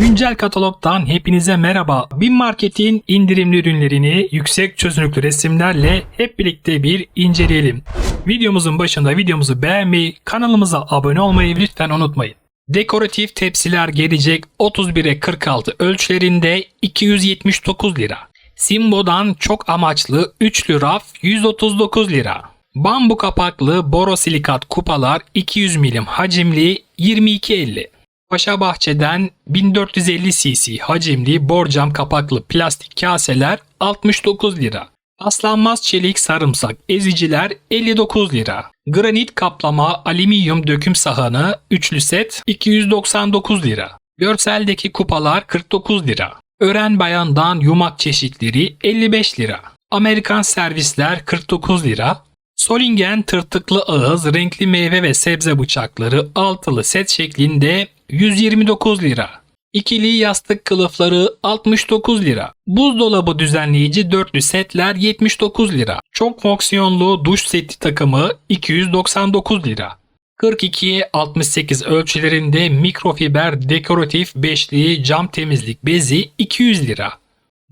Güncel katalogdan hepinize merhaba. Bin Market'in indirimli ürünlerini yüksek çözünürlüklü resimlerle hep birlikte bir inceleyelim. Videomuzun başında videomuzu beğenmeyi, kanalımıza abone olmayı lütfen unutmayın. Dekoratif tepsiler gelecek 31'e 46 ölçülerinde 279 lira. Simbo'dan çok amaçlı üçlü raf 139 lira. Bambu kapaklı borosilikat kupalar 200 milim hacimli 22.50. Paşa Bahçe'den 1450 cc hacimli borcam kapaklı plastik kaseler 69 lira. Paslanmaz çelik sarımsak eziciler 59 lira. Granit kaplama alüminyum döküm sahanı üçlü set 299 lira. Görseldeki kupalar 49 lira. Ören bayandan yumak çeşitleri 55 lira. Amerikan servisler 49 lira. Solingen tırtıklı ağız renkli meyve ve sebze bıçakları altılı set şeklinde 129 lira. İkili yastık kılıfları 69 lira. Buzdolabı düzenleyici dörtlü setler 79 lira. Çok fonksiyonlu duş seti takımı 299 lira. 42-68 ölçülerinde mikrofiber dekoratif beşli cam temizlik bezi 200 lira.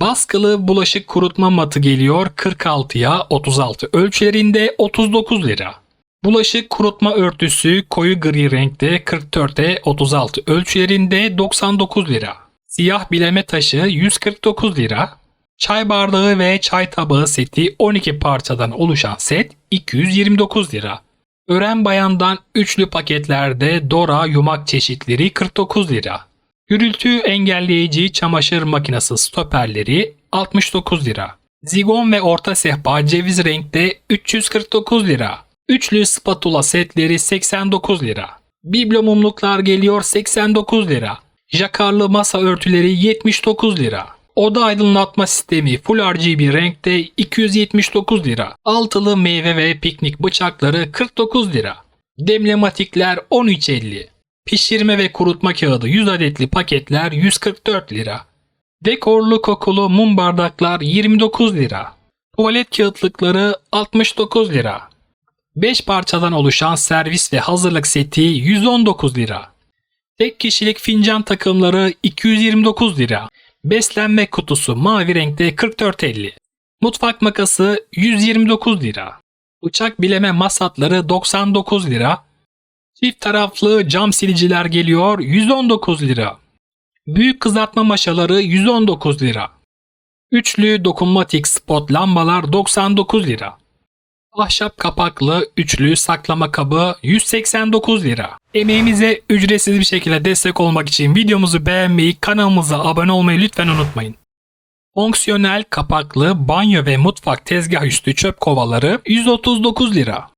Baskılı bulaşık kurutma matı geliyor 46'ya 36 ölçülerinde 39 lira. Bulaşık kurutma örtüsü koyu gri renkte 44'e 36 ölçülerinde 99 lira. Siyah bileme taşı 149 lira. Çay bardağı ve çay tabağı seti 12 parçadan oluşan set 229 lira. Ören bayandan üçlü paketlerde Dora yumak çeşitleri 49 lira. Gürültü engelleyici çamaşır makinesi stoperleri 69 lira. Zigon ve orta sehpa ceviz renkte 349 lira. Üçlü spatula setleri 89 lira. Biblo mumluklar geliyor 89 lira. Jakarlı masa örtüleri 79 lira. Oda aydınlatma sistemi Full RGB renkte 279 lira. Altılı meyve ve piknik bıçakları 49 lira. Demlematikler 13.50. Pişirme ve kurutma kağıdı 100 adetli paketler 144 lira. Dekorlu kokulu mum bardaklar 29 lira. Tuvalet kağıtlıkları 69 lira. 5 parçadan oluşan servis ve hazırlık seti 119 lira. Tek kişilik fincan takımları 229 lira. Beslenme kutusu mavi renkte 44.50. Mutfak makası 129 lira. Bıçak bileme masatları 99 lira. Çift taraflı cam siliciler geliyor 119 lira. Büyük kızartma maşaları 119 lira. Üçlü dokunmatik spot lambalar 99 lira. Ahşap kapaklı üçlü saklama kabı 189 lira. Emeğimize ücretsiz bir şekilde destek olmak için videomuzu beğenmeyi, kanalımıza abone olmayı lütfen unutmayın. Fonksiyonel kapaklı banyo ve mutfak tezgah üstü çöp kovaları 139 lira.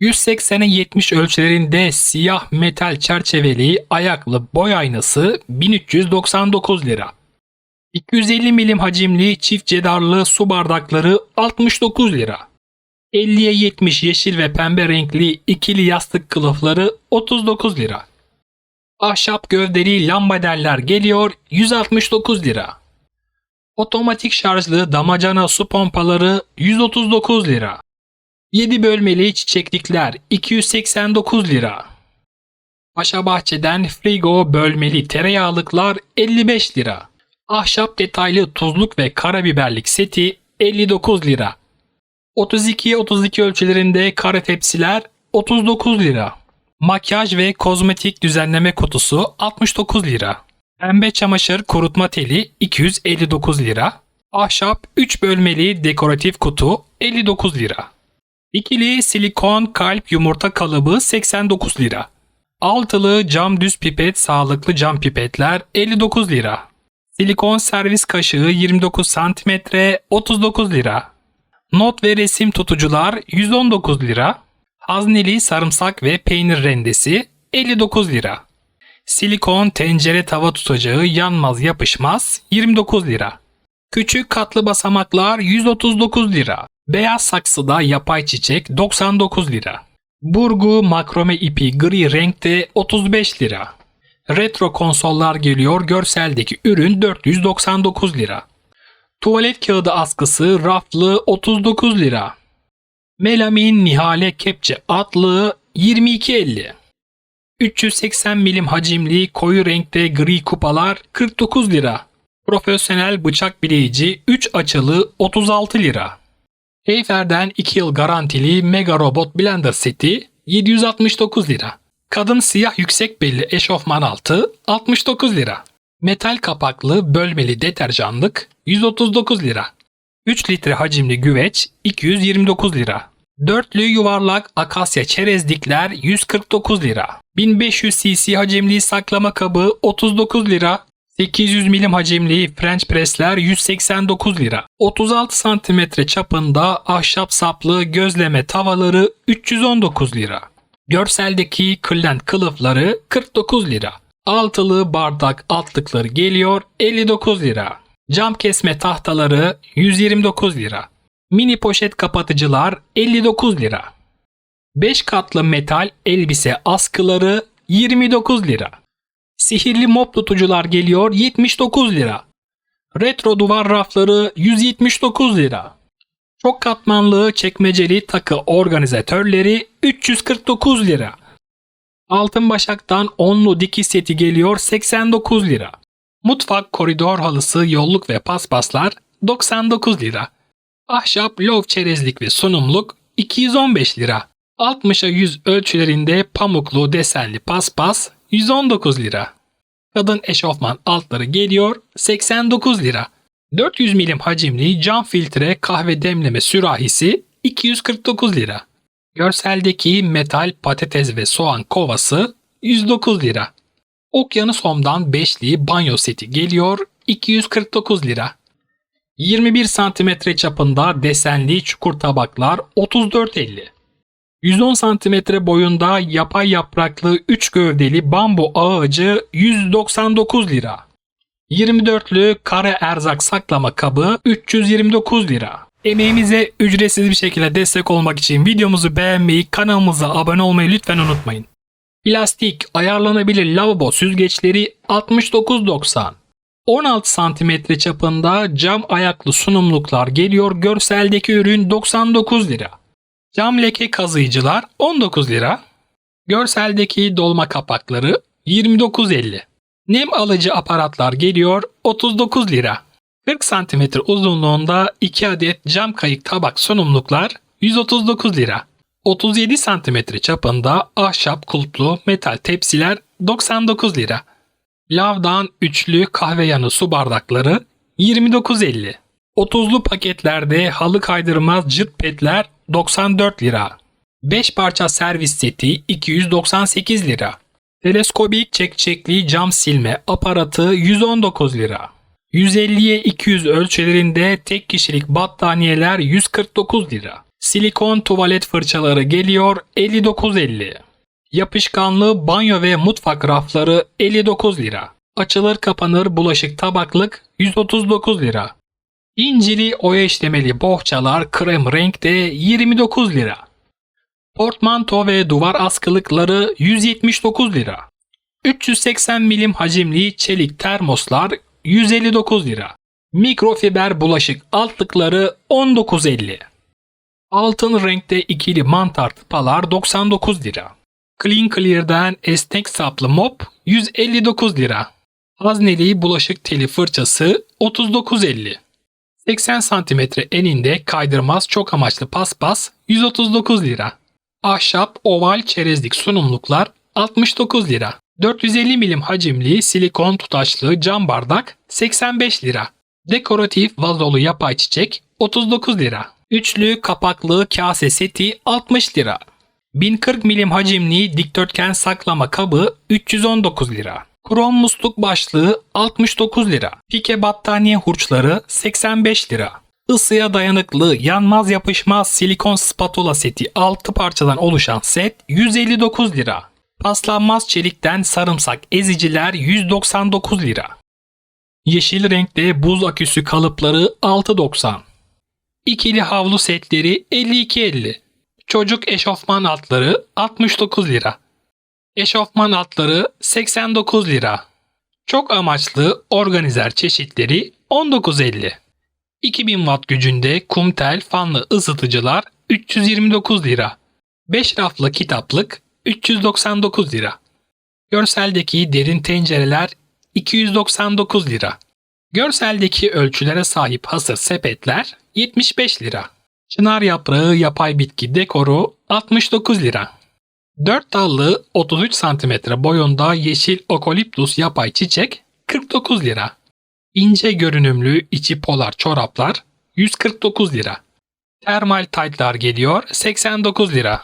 180'e 70 ölçülerinde siyah metal çerçeveli ayaklı boy aynası 1399 lira. 250 milim hacimli çift cedarlı su bardakları 69 lira. 50'ye 70 yeşil ve pembe renkli ikili yastık kılıfları 39 lira. Ahşap gövdeli lambaderler geliyor 169 lira. Otomatik şarjlı damacana su pompaları 139 lira. 7 bölmeli çiçeklikler 289 lira. Paşa Bahçe'den frigo bölmeli tereyağlıklar 55 lira. Ahşap detaylı tuzluk ve karabiberlik seti 59 lira. 32'ye 32 ölçülerinde kare tepsiler 39 lira. Makyaj ve kozmetik düzenleme kutusu 69 lira. Pembe çamaşır kurutma teli 259 lira. Ahşap 3 bölmeli dekoratif kutu 59 lira. İkili silikon kalp yumurta kalıbı 89 lira. Altılı cam düz pipet sağlıklı cam pipetler 59 lira. Silikon servis kaşığı 29 cm 39 lira. Not ve resim tutucular 119 lira. Hazneli sarımsak ve peynir rendesi 59 lira. Silikon tencere tava tutacağı yanmaz yapışmaz 29 lira. Küçük katlı basamaklar 139 lira. Beyaz saksıda yapay çiçek 99 lira. Burgu makrome ipi gri renkte 35 lira. Retro konsollar geliyor görseldeki ürün 499 lira. Tuvalet kağıdı askısı raflı 39 lira. Melamin Nihale Kepçe atlığı 22.50. 380 milim hacimli koyu renkte gri kupalar 49 lira. Profesyonel bıçak bileyici 3 açılı 36 lira. Heyfer'den 2 yıl garantili Mega Robot Blender seti 769 lira. Kadın siyah yüksek belli eşofman altı 69 lira. Metal kapaklı bölmeli deterjanlık 139 lira. 3 litre hacimli güveç 229 lira. Dörtlü yuvarlak akasya çerezlikler 149 lira. 1500 cc hacimli saklama kabı 39 lira. 800 milim hacimli French pressler 189 lira. 36 santimetre çapında ahşap saplı gözleme tavaları 319 lira. Görseldeki kırlent kılıfları 49 lira. Altılı bardak altlıkları geliyor 59 lira. Cam kesme tahtaları 129 lira. Mini poşet kapatıcılar 59 lira. 5 katlı metal elbise askıları 29 lira. Sihirli mop tutucular geliyor 79 lira. Retro duvar rafları 179 lira. Çok katmanlı çekmeceli takı organizatörleri 349 lira. Altın başaktan onlu dikiş seti geliyor 89 lira. Mutfak koridor halısı yolluk ve paspaslar 99 lira. Ahşap lov çerezlik ve sunumluk 215 lira. 60'a 100 ölçülerinde pamuklu desenli paspas 119 lira. Kadın eşofman altları geliyor 89 lira. 400 milim hacimli cam filtre kahve demleme sürahisi 249 lira. Görseldeki metal patates ve soğan kovası 109 lira. Okyanus Home'dan beşli banyo seti geliyor 249 lira. 21 santimetre çapında desenli çukur tabaklar 34.50. 110 santimetre boyunda yapay yapraklı 3 gövdeli bambu ağacı 199 lira. 24'lü kare erzak saklama kabı 329 lira. Emeğimize ücretsiz bir şekilde destek olmak için videomuzu beğenmeyi, kanalımıza abone olmayı lütfen unutmayın. Plastik ayarlanabilir lavabo süzgeçleri 69.90. 16 santimetre çapında cam ayaklı sunumluklar geliyor. Görseldeki ürün 99 lira. Cam leke kazıyıcılar 19 lira. Görseldeki dolma kapakları 29.50. Nem alıcı aparatlar geliyor 39 lira. 40 santimetre uzunluğunda 2 adet cam kayık tabak sunumluklar 139 lira. 37 santimetre çapında ahşap kulplu metal tepsiler 99 lira. Lavdan üçlü kahve yanı su bardakları 29.50. 30'lu paketlerde halı kaydırmaz cırt petler 94 lira. 5 parça servis seti 298 lira. Teleskobik çekçekli cam silme aparatı 119 lira. 150'ye 200 ölçülerinde tek kişilik battaniyeler 149 lira. Silikon tuvalet fırçaları geliyor 59.50. Yapışkanlı banyo ve mutfak rafları 59 lira. Açılır kapanır bulaşık tabaklık 139 lira. İncili oya işlemeli bohçalar krem renkte 29 lira. Portmanto ve duvar askılıkları 179 lira. 380 milim hacimli çelik termoslar 159 lira. Mikrofiber bulaşık altlıkları 19.50. Altın renkte ikili mantar tıpalar 99 lira. Clean Clear'den esnek saplı mop 159 lira. Hazneli bulaşık teli fırçası 39.50. 80 cm eninde kaydırmaz çok amaçlı paspas 139 lira. Ahşap oval çerezlik sunumluklar 69 lira. 450 milim hacimli silikon tutaşlı cam bardak 85 lira. Dekoratif vazolu yapay çiçek 39 lira. Üçlü kapaklı kase seti 60 lira. 1040 milim hacimli dikdörtgen saklama kabı 319 lira. Krom musluk başlığı 69 lira. Pike battaniye hurçları 85 lira. Isıya dayanıklı yanmaz yapışmaz silikon spatula seti 6 parçadan oluşan set 159 lira. Paslanmaz çelikten sarımsak eziciler 199 lira. Yeşil renkte buz aküsü kalıpları 6.90. İkili havlu setleri 52.50. Çocuk eşofman altları 69 lira. Eşofman altları 89 lira. Çok amaçlı organizer çeşitleri 19.50. 2000 watt gücünde kumtel fanlı ısıtıcılar 329 lira. 5 raflı kitaplık 399 lira. Görseldeki derin tencereler 299 lira. Görseldeki ölçülere sahip hasır sepetler 75 lira. Çınar yaprağı yapay bitki dekoru 69 lira. 4 dallı 33 cm boyunda yeşil okoliptus yapay çiçek 49 lira. İnce görünümlü içi polar çoraplar 149 lira. Termal taytlar geliyor 89 lira.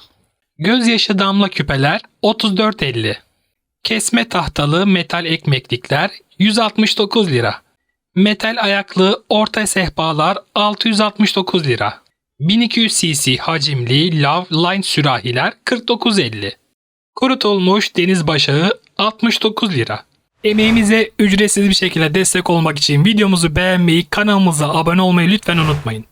Gözyaşı damla küpeler 34.50. Kesme tahtalı metal ekmeklikler 169 lira. Metal ayaklı orta sehpalar 669 lira. 1200 cc hacimli lav line sürahiler 49.50. Kurutulmuş deniz başağı 69 lira. Emeğimize ücretsiz bir şekilde destek olmak için videomuzu beğenmeyi, kanalımıza abone olmayı lütfen unutmayın.